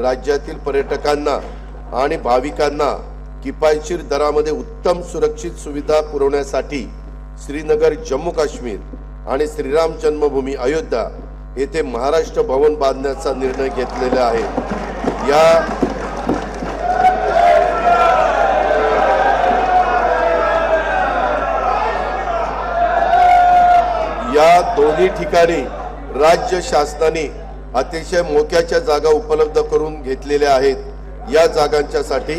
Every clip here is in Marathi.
राज्यातील पर्यटकांना आणि भाविकांना किफायतशीर दरामध्ये उत्तम सुरक्षित सुविधा पुरवण्यासाठी श्रीनगर जम्मू काश्मीर आणि श्रीराम जन्मभूमी अयोध्या येथे महाराष्ट्र भवन बांधण्याचा निर्णय घेतलेला आहे. या या दोन्ही ठिकाणी राज्य शासनाने अतिशय मोक्याच्या जागा उपलब्ध करून घेतलेल्या आहेत. या जागांच्यासाठी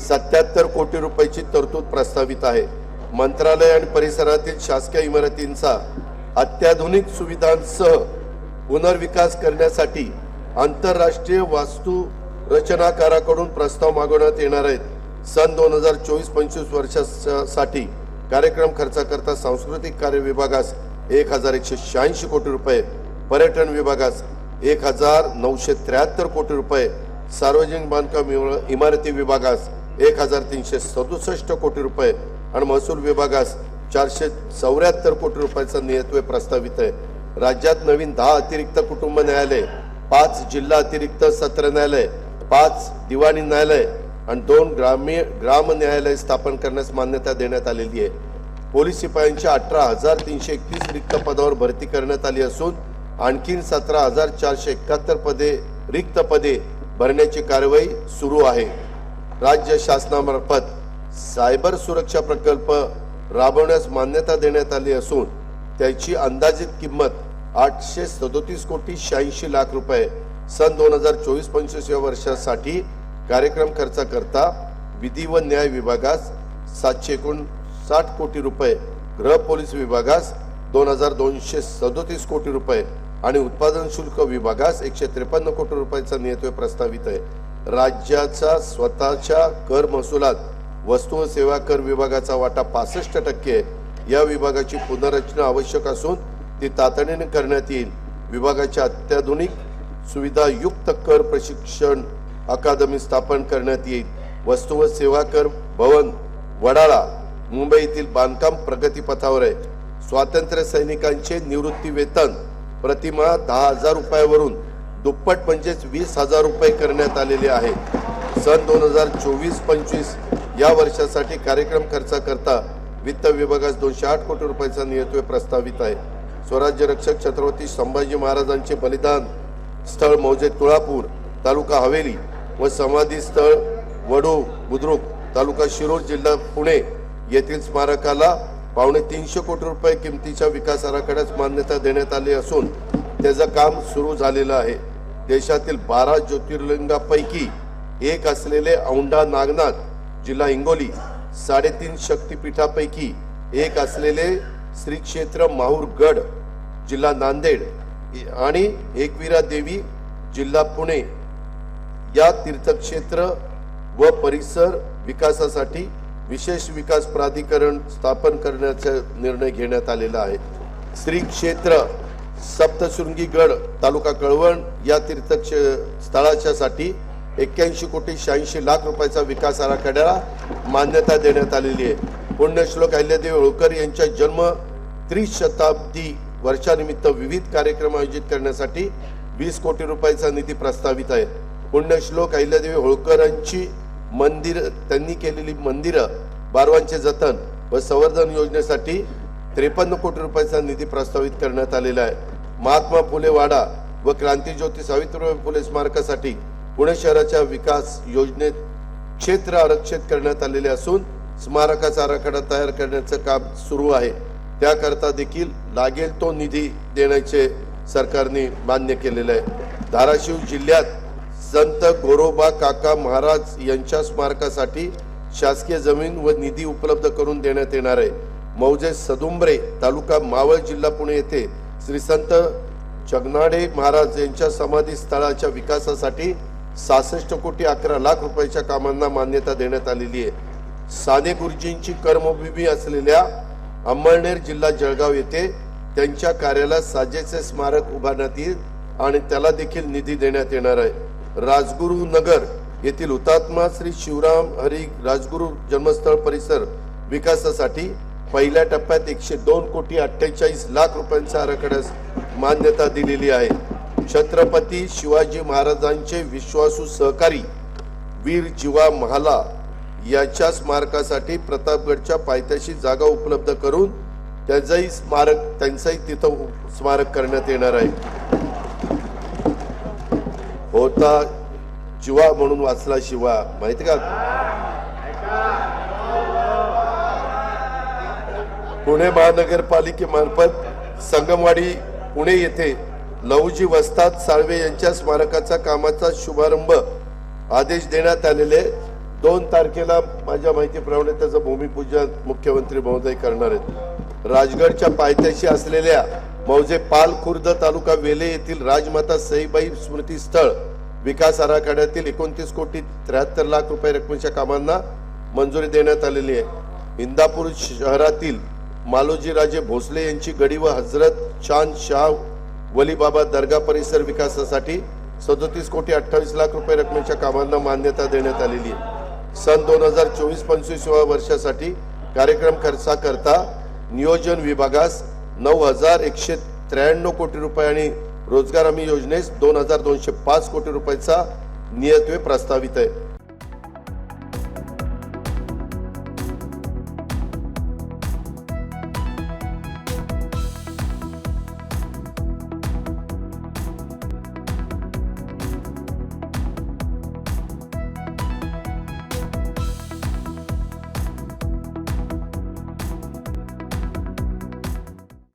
सत्याहत्तर कोटी रुपयाची तरतूद प्रस्तावित आहे. मंत्रालय आणि परिसरातील शासकीय इमारतींचा अत्याधुनिक सुविधांसह पुनर्विकास करण्यासाठी आंतरराष्ट्रीय वास्तू रचनाकाराकडून प्रस्ताव मागवण्यात येणार आहेत. सन दोन हजार चोवीस पंचवीस वर्षासाठी कार्यक्रम खर्चाकरता सांस्कृतिक कार्य विभागास एक हजार एकशे शहाऐंशी कोटी रुपये पर्यटन विभागास एक हजार नऊशे त्र्याहत्तर कोटी रुपये सार्वजनिक बांधकाम इमारती विभागास एक हजार तीनशे सदुसष्ट कोटी रुपये आणि महसूल विभागास चारशे चौऱ्याहत्तर कोटी रुपयाचा नियत्वे प्रस्तावित आहे. राज्यात नवीन दहा अतिरिक्त कुटुंब न्यायालय पाच जिल्हा अतिरिक्त सत्र न्यायालय पाच दिवाणी न्यायालय आणि दोन ग्रामीण ग्राम न्यायालय स्थापन करण्यास मान्यता देण्यात आलेली आहे. पोलीस शिपायांच्या अठरा हजार तीनशे एकतीस रिक्त पदावर भरती करण्यात आली असून आणखीन सतरा हजार चारशे एकाहत्तर पदे रिक्त पदे भरण्याची कारवाई सुरू आहे. राज्य शासनामार्फत सायबर सुरक्षा प्रकल्प राबवण्यास मान्यता देण्यात आली असून त्याची अंदाजित किंमत आठशे सदोतीस कोटी शहाऐंशी लाख रुपये. सन दोन हजार चोवीस पंचवीस या वर्षासाठी कार्यक्रम खर्चाकरता विधी व न्याय विभागास सातशे एकोणसाठ कोटी रुपये. गृह पोलीस विभागास दोन हजार दोनशे सदोतीस कोटी रुपये. आणि उत्पादन शुल्क विभागास एकशे त्रेपन्न कोटी रुपयाचा नियतव्य प्रस्तावित आहे. राज्याचा स्वतःच्या कर महसुलात वस्तू व सेवा कर विभागाचा वाटा पासष्ट टक्के या विभागाची पुनर्रचना आवश्यक असून ती तातडीने करण्यात येईल. विभागाच्या अत्याधुनिक सुविधायुक्त कर प्रशिक्षण अकादमी स्थापन करण्यात येईल. वस्तू व सेवा कर भवन वडाळा मुंबईतील बांधकाम प्रगतीपथावर आहे. स्वातंत्र्य सैनिकांचे निवृत्ती वेतन प्रतिमा दहा हजार रुपयावरून दुप्पट म्हणजेच वीस हजार रुपये करण्यात आलेले आहे. सन दोन हजार चोवीस पंचवीस या वर्षासाठी कार्यक्रम खर्चाकरता वित्त विभागास दोनशे आठ कोटी रुपयाचा नियत्व प्रस्तावित आहे. स्वराज्य रक्षक छत्रपती संभाजी महाराजांचे बलिदान स्थळ मौजे तुळापूर तालुका हवेली व समाधी स्थळ वडू बुद्रुक तालुका शिरूर जिल्हा पुणे येथील स्मारकाला पावणे तीनशे कोटी रुपये किमतीच्या विकास आराखड्यास मान्यता देण्यात आली असून त्याचं काम सुरू झालेलं आहे. देशातील बारा ज्योतिर्लिंगापैकी एक असलेले औंढा नागनाथ जिल्हा हिंगोली साडेतीन शक्तिपीठापैकी एक असलेले श्री क्षेत्र माहूरगड जिल्हा नांदेड आणि एकविरा देवी जिल्हा पुणे. या तीर्थक्षेत्र व परिसर विकासासाठी विशेष विकास प्राधिकरण स्थापन करण्याचा निर्णय घेण्यात आलेला आहे. श्री क्षेत्र सप्तशृंगीगड तालुका कळवण या तीर्थक्षे स्थळाच्यासाठी एक्क्याऐंशी कोटी शहाऐंशी लाख रुपयाचा विकास आराखड्याला मान्यता देण्यात आलेली आहे. पुण्यश्लोक अहिल्यादेवी होळकर यांच्या जन्म त्रिशताब्दी वर्षानिमित्त विविध कार्यक्रम आयोजित करण्यासाठी वीस कोटी रुपयाचा निधी प्रस्तावित आहे. पुण्यश्लोक अहिल्यादेवी होळकरांची मंदिर त्यांनी केलेली मंदिरं बारवांचे जतन व संवर्धन योजनेसाठी त्रेपन्न कोटी रुपयाचा निधी प्रस्तावित करण्यात आलेला आहे. महात्मा फुले वाडा व क्रांतीज्योती सावित्रीबाई फुले स्मारकासाठी पुणे शहराच्या विकास योजनेत क्षेत्र आरक्षित करण्यात आलेले असून स्मारकाचा आराखडा तयार करण्याचं काम सुरू आहे. त्याकरता देखील लागेल तो निधी देण्याचे सरकारने मान्य केलेलं आहे. धाराशिव जिल्ह्यात संत गोरोबा काका महाराज यांच्या स्मारकासाठी शासकीय जमीन व निधी उपलब्ध करून देण्यात येणार आहे. मौजे सदुंबरे तालुका मावळ जिल्हा पुणे येथे श्री संत जगनाडे महाराज यांच्या समाधी स्थळाच्या विकासासाठी सहासष्ट कोटी अकरा लाख रुपयाच्या कामांना मान्यता देण्यात आलेली आहे. साने गुरुजींची कर्मभूमी असलेल्या अंमळनेर जिल्हा जळगाव येथे त्यांच्या कार्याला साजेचे स्मारक उभारण्यात येईल आणि त्याला देखील निधी देण्यात येणार आहे. राजगुरू नगर येथील हुतात्मा श्री शिवराम हरी राजगुरू जन्मस्थळ परिसर विकासासाठी पहिल्या टप्प्यात एकशे दोन कोटी अठ्ठेचाळीस लाख रुपयांच्या आराखड्यास मान्यता दिलेली आहे. छत्रपती शिवाजी महाराजांचे विश्वासू सहकारी वीर जीवा महाला याच्या स्मारकासाठी प्रतापगडच्या पायथ्याशी जागा उपलब्ध करून त्याचंही स्मारक त्यांचंही तिथं स्मारक करण्यात येणार आहे. होता जीवा म्हणून वाचला शिवा माहिती का? पुणे महानगरपालिकेमार्फत संगमवाडी पुणे येथे लवजी वस्ताद साळवे यांच्या स्मारकाचा कामाचा शुभारंभ आदेश देण्यात आलेले. दोन तारखेला माझ्या माहितीप्रमाणे त्याचं भूमिपूजन मुख्यमंत्री महोदय करणार आहेत. राजगडच्या पायथ्याशी असलेल्या मौजे पाल खुर्द तालुका वेले येथील राजमाता सईबाई स्मृती स्थळ विकास आराखड्यातील एकोणतीस कोटी त्र्याहत्तर लाख रुपये रकमेच्या कामांना मंजुरी देण्यात आलेली आहे. इंदापूर शहरातील मालोजीराजे भोसले यांची गडी व हजरत चांद शाह वलीबाबा दर्गा परिसर विकासासाठी सदोतीस कोटी अठ्ठावीस लाख रुपये रकमेच्या कामांना मान्यता देण्यात आलेली आहे. सन दोन हजार चोवीस पंचवीस वर्षासाठी कार्यक्रम खर्चाकरता नियोजन विभागास नऊ हजार एकशे त्र्याण्णव कोटी रुपये आणि रोजगार हमी योजनेस दोन हजार दोनशे पाच कोटी रुपयाचा नियतव्य प्रस्तावित आहे.